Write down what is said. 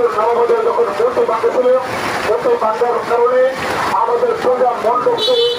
আমাদের সভাপতি যখন ভোট বাঁধেছিল সত্য বাঁধার কারণে আমাদের সোজা মণ্ডপে